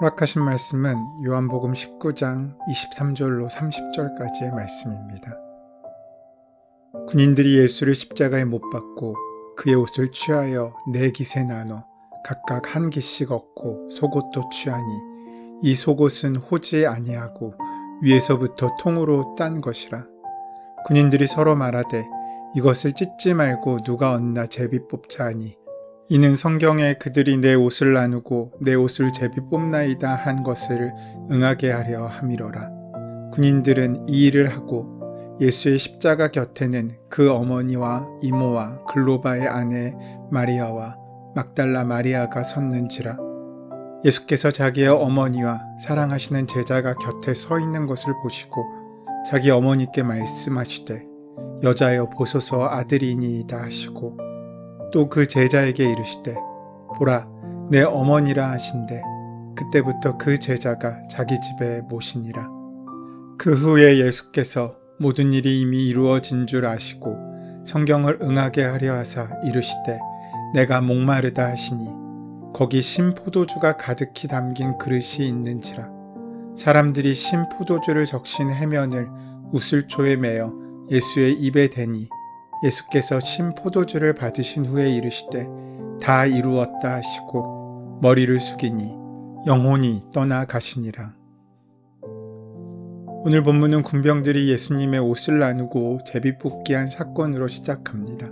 허락하신 말씀은 요한복음 19장 23절로 30절까지의 말씀입니다. 군인들이 예수를 십자가에 못 박고 그의 옷을 취하여 네 깃에 나눠 각각 한 깃씩 얻고 속옷도 취하니 이 속옷은 호지 아니하고 위에서부터 통으로 딴 것이라. 군인들이 서로 말하되 이것을 찢지 말고 누가 얻나 제비 뽑자 하니 이는 성경에 그들이 내 옷을 나누고 내 옷을 제비 뽑나이다 한 것을 응하게 하려 함이로라. 군인들은 이 일을 하고 예수의 십자가 곁에는 그 어머니와 이모와 글로바의 아내 마리아와 막달라 마리아가 섰는지라. 예수께서 자기의 어머니와 사랑하시는 제자가 곁에 서 있는 것을 보시고 자기 어머니께 말씀하시되 여자여 보소서 아들이니이다 하시고 또 그 제자에게 이르시되 보라 내 어머니라 하신대 그때부터 그 제자가 자기 집에 모시니라. 그 후에 예수께서 모든 일이 이미 이루어진 줄 아시고 성경을 응하게 하려 하사 이르시되 내가 목마르다 하시니 거기 신 포도주가 가득히 담긴 그릇이 있는지라 사람들이 신 포도주를 적신 해면을 우슬초에 매어 예수의 입에 대니 예수께서 신 포도주를 받으신 후에 이르시되 다 이루었다 하시고 머리를 숙이니 영혼이 떠나 가시니라. 오늘 본문은 군병들이 예수님의 옷을 나누고 제비 뽑기 한 사건으로 시작합니다.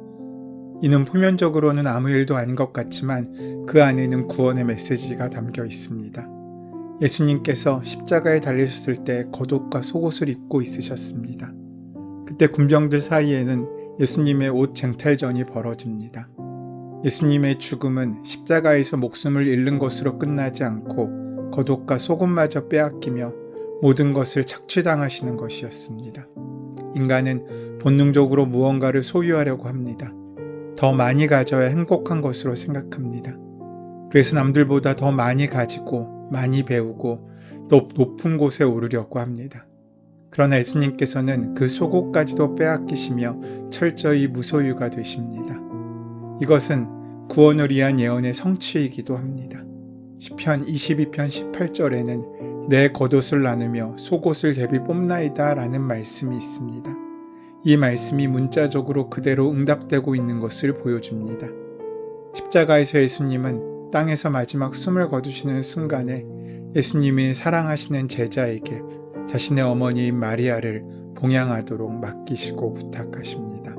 이는 표면적으로는 아무 일도 아닌 것 같지만 그 안에는 구원의 메시지가 담겨 있습니다. 예수님께서 십자가에 달리셨을 때 겉옷과 속옷을 입고 있으셨습니다. 그때 군병들 사이에는 예수님의 옷 쟁탈전이 벌어집니다. 예수님의 죽음은 십자가에서 목숨을 잃는 것으로 끝나지 않고 겉옷과 속옷마저 빼앗기며 모든 것을 착취당하시는 것이었습니다. 인간은 본능적으로 무언가를 소유하려고 합니다. 더 많이 가져야 행복한 것으로 생각합니다. 그래서 남들보다 더 많이 가지고 많이 배우고 높, 높은 곳에 오르려고 합니다. 그러나 예수님께서는 그 속옷까지도 빼앗기시며 철저히 무소유가 되십니다. 이것은 구원을 위한 예언의 성취이기도 합니다. 시편 22편 18절에는 내 겉옷을 나누며 속옷을 제비 뽑나이다 라는 말씀이 있습니다. 이 말씀이 문자적으로 그대로 응답되고 있는 것을 보여줍니다. 십자가에서 예수님은 땅에서 마지막 숨을 거두시는 순간에 예수님이 사랑하시는 제자에게 자신의 어머니인 마리아를 봉양하도록 맡기시고 부탁하십니다.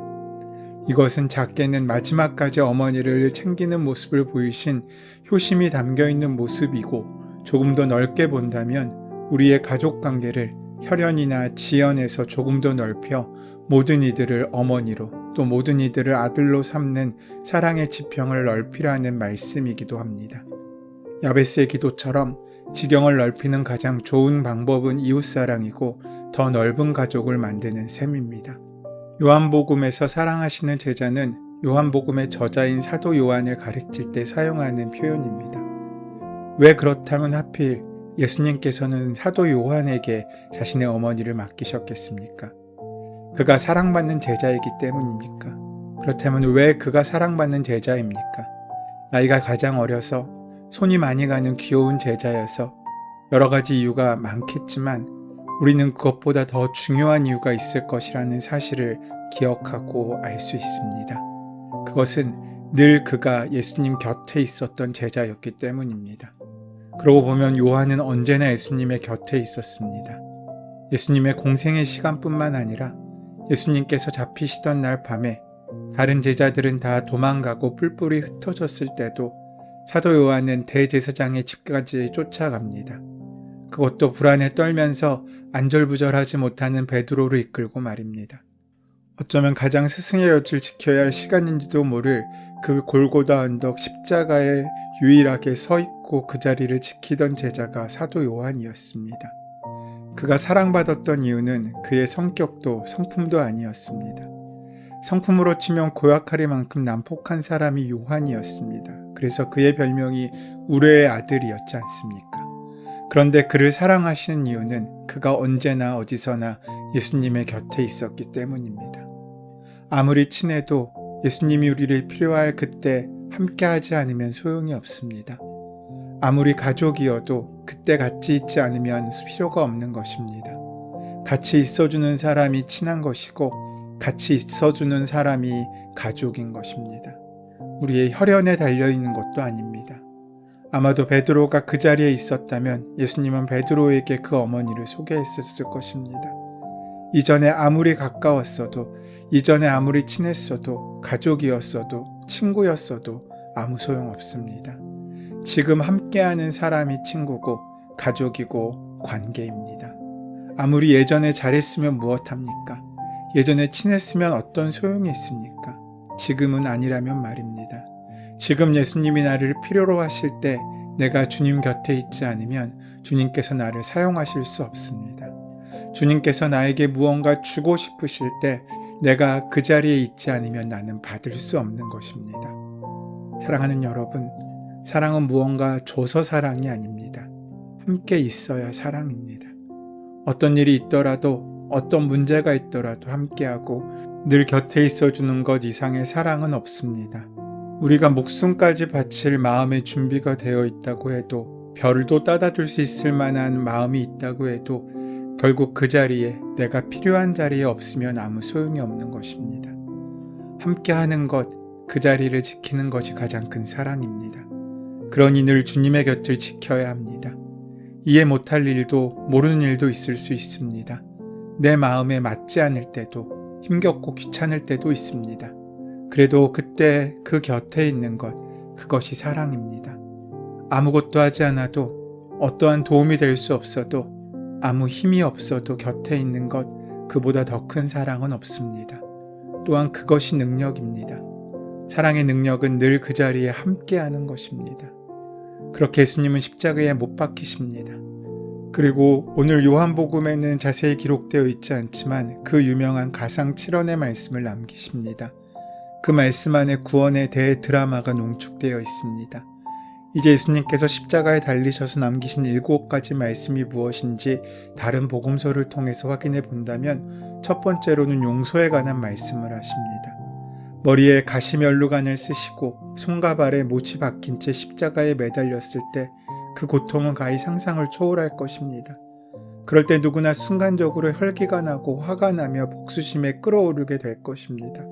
이것은 작게는 마지막까지 어머니를 챙기는 모습을 보이신 효심이 담겨 있는 모습이고 조금 더 넓게 본다면 우리의 가족 관계를 혈연이나 지연에서 조금 더 넓혀 모든 이들을 어머니로 또 모든 이들을 아들로 삼는 사랑의 지평을 넓히라는 말씀이기도 합니다. 야베스의 기도처럼 지경을 넓히는 가장 좋은 방법은 이웃사랑이고 더 넓은 가족을 만드는 셈입니다. 요한복음에서 사랑하시는 제자는 요한복음의 저자인 사도 요한을 가리킬 때 사용하는 표현입니다. 왜 그렇다면 하필 예수님께서는 사도 요한에게 자신의 어머니를 맡기셨겠습니까? 그가 사랑받는 제자이기 때문입니까? 그렇다면 왜 그가 사랑받는 제자입니까? 나이가 가장 어려서 손이 많이 가는 귀여운 제자여서 여러 가지 이유가 많겠지만 우리는 그것보다 더 중요한 이유가 있을 것이라는 사실을 기억하고 알 수 있습니다. 그것은 늘 그가 예수님 곁에 있었던 제자였기 때문입니다. 그러고 보면 요한은 언제나 예수님의 곁에 있었습니다. 예수님의 공생의 시간뿐만 아니라 예수님께서 잡히시던 날 밤에 다른 제자들은 다 도망가고 뿔뿔이 흩어졌을 때도 사도 요한은 대제사장의 집까지 쫓아갑니다. 그것도 불안에 떨면서 안절부절하지 못하는 베드로를 이끌고 말입니다. 어쩌면 가장 스승의 곁을 지켜야 할 시간인지도 모를 그 골고다 언덕 십자가에 유일하게 서 있고 그 자리를 지키던 제자가 사도 요한이었습니다. 그가 사랑받았던 이유는 그의 성격도 성품도 아니었습니다. 성품으로 치면 고약하리만큼 난폭한 사람이 요한이었습니다. 그래서 그의 별명이 우레의 아들이었지 않습니까? 그런데 그를 사랑하시는 이유는 그가 언제나 어디서나 예수님의 곁에 있었기 때문입니다. 아무리 친해도 예수님이 우리를 필요할 그때 함께하지 않으면 소용이 없습니다. 아무리 가족이어도 그때 같이 있지 않으면 필요가 없는 것입니다. 같이 있어주는 사람이 친한 것이고 같이 있어주는 사람이 가족인 것입니다. 우리의 혈연에 달려있는 것도 아닙니다. 아마도 베드로가 그 자리에 있었다면 예수님은 베드로에게 그 어머니를 소개했었을 것입니다. 이전에 아무리 가까웠어도, 이전에 아무리 친했어도, 가족이었어도, 친구였어도 아무 소용 없습니다. 지금 함께하는 사람이 친구고, 가족이고, 관계입니다. 아무리 예전에 잘했으면 무엇합니까? 예전에 친했으면 어떤 소용이 있습니까? 지금은 아니라면 말입니다. 지금 예수님이 나를 필요로 하실 때 내가 주님 곁에 있지 않으면 주님께서 나를 사용하실 수 없습니다. 주님께서 나에게 무언가 주고 싶으실 때 내가 그 자리에 있지 않으면 나는 받을 수 없는 것입니다. 사랑하는 여러분, 사랑은 무언가 줘서 사랑이 아닙니다. 함께 있어야 사랑입니다. 어떤 일이 있더라도 어떤 문제가 있더라도 함께하고 늘 곁에 있어 주는 것 이상의 사랑은 없습니다. 우리가 목숨까지 바칠 마음의 준비가 되어 있다고 해도 별도 따다 줄 수 있을 만한 마음이 있다고 해도 결국 그 자리에 내가 필요한 자리에 없으면 아무 소용이 없는 것입니다. 함께 하는 것, 그 자리를 지키는 것이 가장 큰 사랑입니다. 그러니 늘 주님의 곁을 지켜야 합니다. 이해 못할 일도 모르는 일도 있을 수 있습니다. 내 마음에 맞지 않을 때도 힘겹고 귀찮을 때도 있습니다. 그래도 그때 그 곁에 있는 것, 그것이 사랑입니다. 아무것도 하지 않아도 어떠한 도움이 될 수 없어도 아무 힘이 없어도 곁에 있는 것, 그보다 더 큰 사랑은 없습니다. 또한 그것이 능력입니다. 사랑의 능력은 늘 그 자리에 함께하는 것입니다. 그렇게 예수님은 십자가에 못 박히십니다. 그리고 오늘 요한복음에는 자세히 기록되어 있지 않지만 그 유명한 가상 7원의 말씀을 남기십니다. 그 말씀 안에 구원에 대해 드라마가 농축되어 있습니다. 이제 예수님께서 십자가에 달리셔서 남기신 일곱 가지 말씀이 무엇인지 다른 복음서를 통해서 확인해 본다면 첫 번째로는 용서에 관한 말씀을 하십니다. 머리에 가시면류관을 쓰시고 손과 발에 못이 박힌 채 십자가에 매달렸을 때 그 고통은 가히 상상을 초월할 것입니다. 그럴 때 누구나 순간적으로 혈기가 나고 화가 나며 복수심에 끌어오르게 될 것입니다.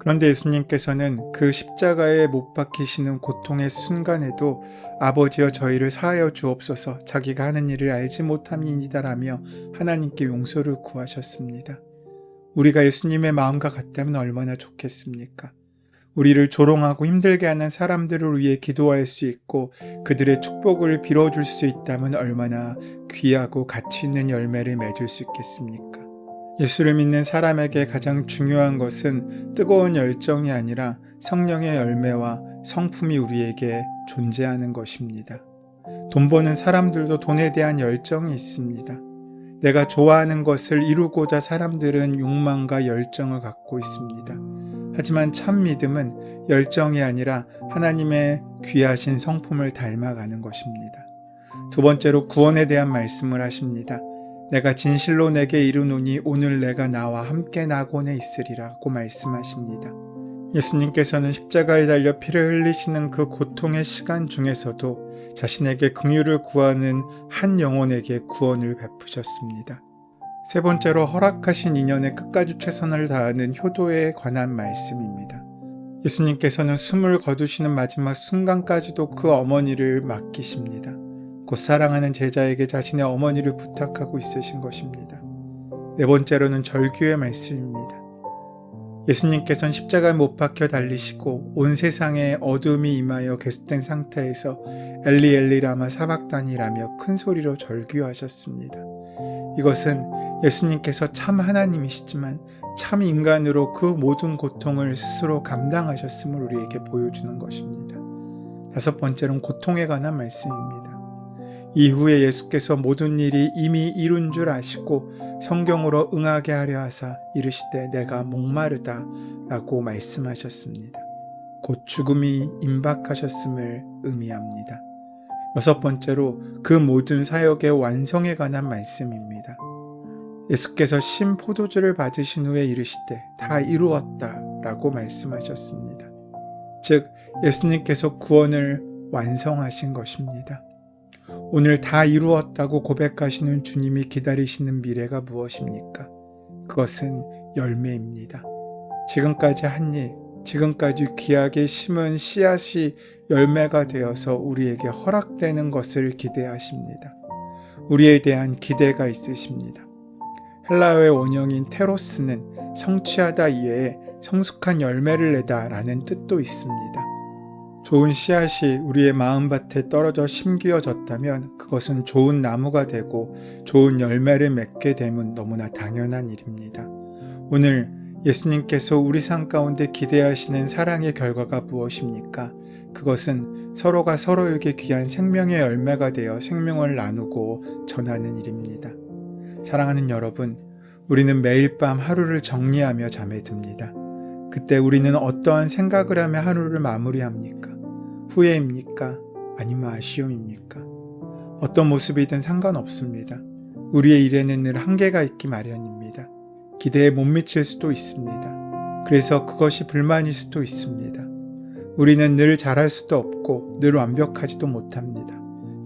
그런데 예수님께서는 그 십자가에 못 박히시는 고통의 순간에도 아버지여 저희를 사하여 주옵소서 자기가 하는 일을 알지 못함이니다라며 하나님께 용서를 구하셨습니다. 우리가 예수님의 마음과 같다면 얼마나 좋겠습니까? 우리를 조롱하고 힘들게 하는 사람들을 위해 기도할 수 있고 그들의 축복을 빌어줄 수 있다면 얼마나 귀하고 가치 있는 열매를 맺을 수 있겠습니까? 예수를 믿는 사람에게 가장 중요한 것은 뜨거운 열정이 아니라 성령의 열매와 성품이 우리에게 존재하는 것입니다. 돈 버는 사람들도 돈에 대한 열정이 있습니다. 내가 좋아하는 것을 이루고자 사람들은 욕망과 열정을 갖고 있습니다. 하지만 참 믿음은 열정이 아니라 하나님의 귀하신 성품을 닮아가는 것입니다. 두 번째로 구원에 대한 말씀을 하십니다. 내가 진실로 내게 이르노니 오늘 내가 나와 함께 낙원에 있으리라고 말씀하십니다. 예수님께서는 십자가에 달려 피를 흘리시는 그 고통의 시간 중에서도 자신에게 긍휼을 구하는 한 영혼에게 구원을 베푸셨습니다. 세 번째로 허락하신 인연에 끝까지 최선을 다하는 효도에 관한 말씀입니다. 예수님께서는 숨을 거두시는 마지막 순간까지도 그 어머니를 맡기십니다. 곧 사랑하는 제자에게 자신의 어머니를 부탁하고 있으신 것입니다. 네 번째로는 절규의 말씀입니다. 예수님께서는 십자가에 못 박혀 달리시고 온 세상에 어둠이 임하여 계속된 상태에서 엘리 엘리 라마 사박단이라며 큰 소리로 절규하셨습니다. 이것은 예수님께서 참 하나님이시지만 참 인간으로 그 모든 고통을 스스로 감당하셨음을 우리에게 보여주는 것입니다. 다섯 번째로는 고통에 관한 말씀입니다. 이후에 예수께서 모든 일이 이미 이룬 줄 아시고 성경으로 응하게 하려 하사 이르시되 내가 목마르다 라고 말씀하셨습니다. 곧 죽음이 임박하셨음을 의미합니다. 여섯 번째로 그 모든 사역의 완성에 관한 말씀입니다. 예수께서 신 포도주를 받으신 후에 이르시되 다 이루었다 라고 말씀하셨습니다. 즉, 예수님께서 구원을 완성하신 것입니다. 오늘 다 이루었다고 고백하시는 주님이 기다리시는 미래가 무엇입니까? 그것은 열매입니다. 지금까지 한 일, 지금까지 귀하게 심은 씨앗이 열매가 되어서 우리에게 허락되는 것을 기대하십니다. 우리에 대한 기대가 있으십니다. 헬라어의 원형인 테로스는 성취하다 이외에 성숙한 열매를 내다 라는 뜻도 있습니다. 좋은 씨앗이 우리의 마음밭에 떨어져 심기어졌다면 그것은 좋은 나무가 되고 좋은 열매를 맺게 됨은 너무나 당연한 일입니다. 오늘 예수님께서 우리 삶 가운데 기대하시는 사랑의 결과가 무엇입니까? 그것은 서로가 서로에게 귀한 생명의 열매가 되어 생명을 나누고 전하는 일입니다. 사랑하는 여러분, 우리는 매일 밤 하루를 정리하며 잠에 듭니다. 그때 우리는 어떠한 생각을 하며 하루를 마무리합니까? 후회입니까? 아니면 아쉬움입니까? 어떤 모습이든 상관없습니다. 우리의 일에는 늘 한계가 있기 마련입니다. 기대에 못 미칠 수도 있습니다. 그래서 그것이 불만일 수도 있습니다. 우리는 늘 잘할 수도 없고 늘 완벽하지도 못합니다.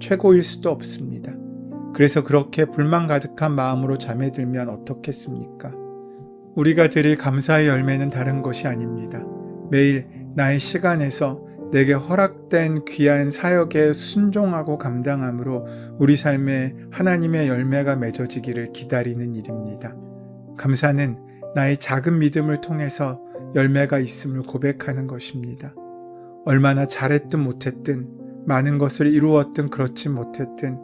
최고일 수도 없습니다. 그래서 그렇게 불만 가득한 마음으로 잠에 들면 어떻겠습니까? 우리가 드릴 감사의 열매는 다른 것이 아닙니다. 매일 나의 시간에서 내게 허락된 귀한 사역에 순종하고 감당함으로 우리 삶에 하나님의 열매가 맺어지기를 기다리는 일입니다. 감사는 나의 작은 믿음을 통해서 열매가 있음을 고백하는 것입니다. 얼마나 잘했든 못했든 많은 것을 이루었든 그렇지 못했든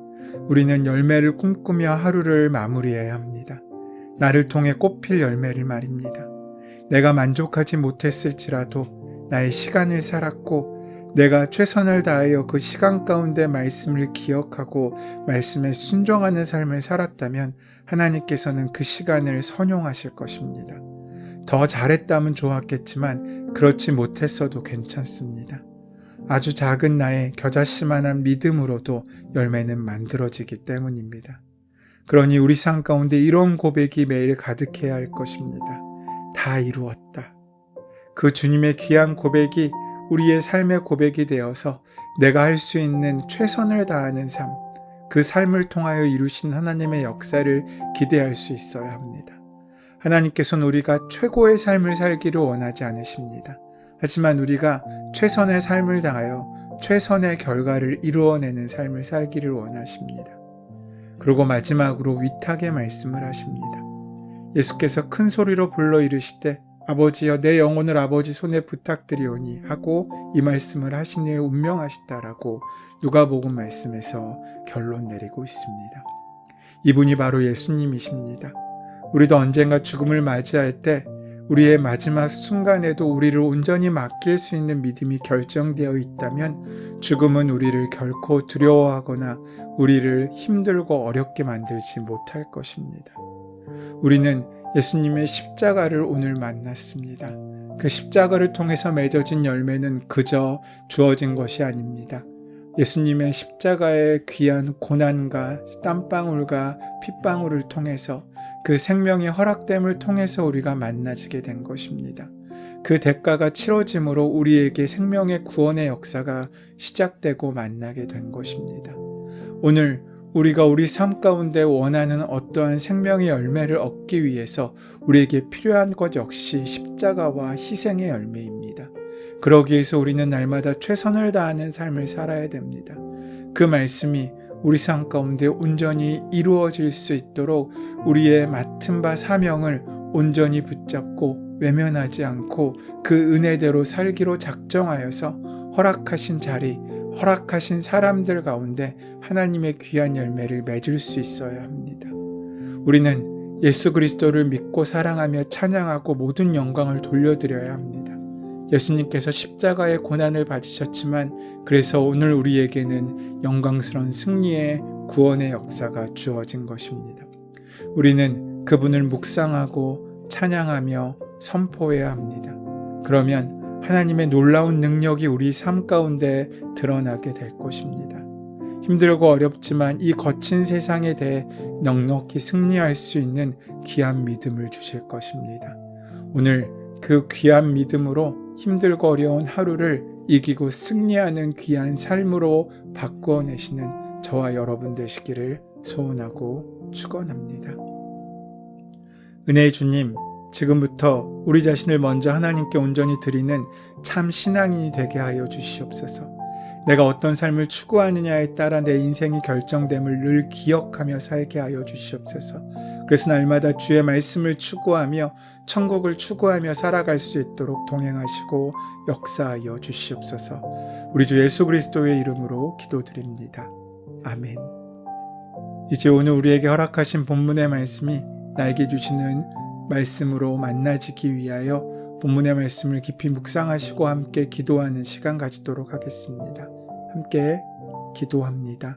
우리는 열매를 꿈꾸며 하루를 마무리해야 합니다. 나를 통해 꽃필 열매를 말입니다. 내가 만족하지 못했을지라도 나의 시간을 살았고 내가 최선을 다하여 그 시간 가운데 말씀을 기억하고 말씀에 순종하는 삶을 살았다면 하나님께서는 그 시간을 선용하실 것입니다. 더 잘했다면 좋았겠지만 그렇지 못했어도 괜찮습니다. 아주 작은 나의 겨자씨만한 믿음으로도 열매는 만들어지기 때문입니다. 그러니 우리 삶 가운데 이런 고백이 매일 가득해야 할 것입니다. 다 이루었다. 그 주님의 귀한 고백이 우리의 삶의 고백이 되어서 내가 할 수 있는 최선을 다하는 삶, 그 삶을 통하여 이루신 하나님의 역사를 기대할 수 있어야 합니다. 하나님께서는 우리가 최고의 삶을 살기를 원하지 않으십니다. 하지만 우리가 최선의 삶을 당하여 최선의 결과를 이루어내는 삶을 살기를 원하십니다. 그리고 마지막으로 위탁의 말씀을 하십니다. 예수께서 큰 소리로 불러 이르시되 아버지여 내 영혼을 아버지 손에 부탁드리오니 하고 이 말씀을 후에 운명하시다라고 누가복음 말씀에서 결론 내리고 있습니다. 이분이 바로 예수님이십니다. 우리도 언젠가 죽음을 맞이할 때 우리의 마지막 순간에도 우리를 온전히 맡길 수 있는 믿음이 결정되어 있다면 죽음은 우리를 결코 두려워하거나 우리를 힘들고 어렵게 만들지 못할 것입니다. 우리는 예수님의 십자가를 오늘 만났습니다. 그 십자가를 통해서 맺어진 열매는 그저 주어진 것이 아닙니다. 예수님의 십자가의 귀한 고난과 땀방울과 핏방울을 통해서 그 생명의 허락됨을 통해서 우리가 만나지게 된 것입니다. 그 대가가 치러짐으로 우리에게 생명의 구원의 역사가 시작되고 만나게 된 것입니다. 오늘 우리가 우리 삶 가운데 원하는 어떠한 생명의 열매를 얻기 위해서 우리에게 필요한 것 역시 십자가와 희생의 열매입니다. 그러기 위해서 우리는 날마다 최선을 다하는 삶을 살아야 됩니다. 그 말씀이 우리 삶 가운데 온전히 이루어질 수 있도록 우리의 맡은 바 사명을 온전히 붙잡고 외면하지 않고 그 은혜대로 살기로 작정하여서 허락하신 자리, 허락하신 사람들 가운데 하나님의 귀한 열매를 맺을 수 있어야 합니다. 우리는 예수 그리스도를 믿고 사랑하며 찬양하고 모든 영광을 돌려드려야 합니다. 예수님께서 십자가의 고난을 받으셨지만 그래서 오늘 우리에게는 영광스러운 승리의 구원의 역사가 주어진 것입니다. 우리는 그분을 묵상하고 찬양하며 선포해야 합니다. 그러면 하나님의 놀라운 능력이 우리 삶 가운데 드러나게 될 것입니다. 힘들고 어렵지만 이 거친 세상에 대해 넉넉히 승리할 수 있는 귀한 믿음을 주실 것입니다. 오늘 그 귀한 믿음으로 힘들고 어려운 하루를 이기고 승리하는 귀한 삶으로 바꾸어 내시는 저와 여러분 되시기를 소원하고 축원합니다. 은혜의 주님, 지금부터 우리 자신을 먼저 하나님께 온전히 드리는 참 신앙인이 되게 하여 주시옵소서. 내가 어떤 삶을 추구하느냐에 따라 내 인생이 결정됨을 늘 기억하며 살게 하여 주시옵소서. 그래서 날마다 주의 말씀을 추구하며 천국을 추구하며 살아갈 수 있도록 동행하시고 역사하여 주시옵소서. 우리 주 예수 그리스도의 이름으로 기도드립니다. 아멘. 이제 오늘 우리에게 허락하신 본문의 말씀이 나에게 주시는 말씀으로 만나지기 위하여 본문의 말씀을 깊이 묵상하시고 함께 기도하는 시간 가지도록 하겠습니다. 함께 기도합니다.